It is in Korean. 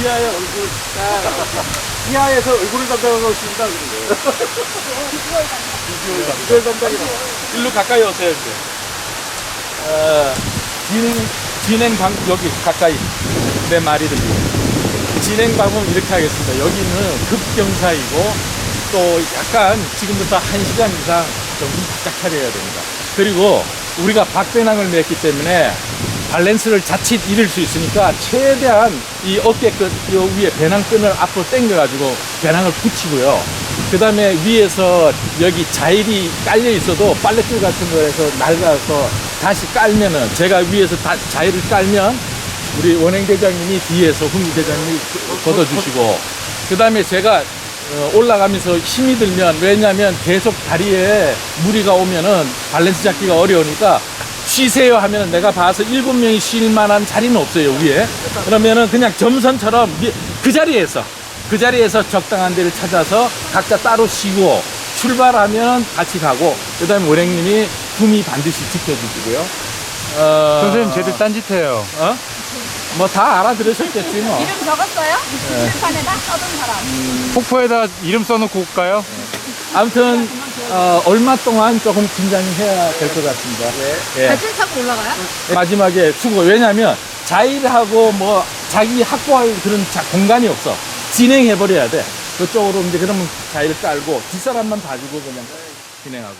이하의 얼굴 딱 이하에서 얼굴을 담당하고 있습니다 그런 거예요. 비주얼 담당이라. 일로 가까이 오세요, 이제. 어, 진행, 진행 방, 여기 가까이. 내 말이 들리고. 진행 방법은 이렇게 하겠습니다. 여기는 급경사이고, 또 약간 지금부터 한 시간 이상 정신 바짝 차려야 됩니다. 그리고 우리가 박배낭을 맸기 때문에 밸런스를 자칫 잃을 수 있으니까 최대한 이 어깨 끝, 요 위에 배낭끈을 앞으로 당겨가지고 배낭을 붙이고요. 그 다음에 위에서 여기 자일이 깔려 있어도 빨래줄 같은 거에서 낡아서 다시 깔면은 제가 위에서 다 자일을 깔면 우리 원행 대장님이 뒤에서 훈미 대장님이 걷어주시고 그 다음에 제가 어, 올라가면서 힘이 들면 왜냐하면 계속 다리에 무리가 오면은 밸런스 잡기가 어려우니까 쉬세요 하면은 내가 봐서 일곱 명이 쉴 만한 자리는 없어요 위에 그러면은 그냥 점선처럼 미- 그 자리에서 그 자리에서 적당한 데를 찾아서 각자 따로 쉬고 출발하면 같이 가고 그 다음에 원행님이 품이 반드시 지켜주시고요 어, 선생님 쟤들 딴짓해요. 어? 뭐 다 알아들으셨겠지 뭐 이름 적었어요? 칠판에다 써둔 사람. 폭포에다 이름 써놓고 올까요? 아무튼 어, 얼마 동안 조금 긴장이 해야 될 것 같습니다. 예. 발줄 타고 올라가요? 마지막에 수고. 왜냐하면 자일하고 뭐 자기 확보할 그런 자- 공간이 없어. 진행해 버려야 돼. 그쪽으로 이제 그러면 자일 깔고 뒷사람만 봐주고 그냥 진행하고.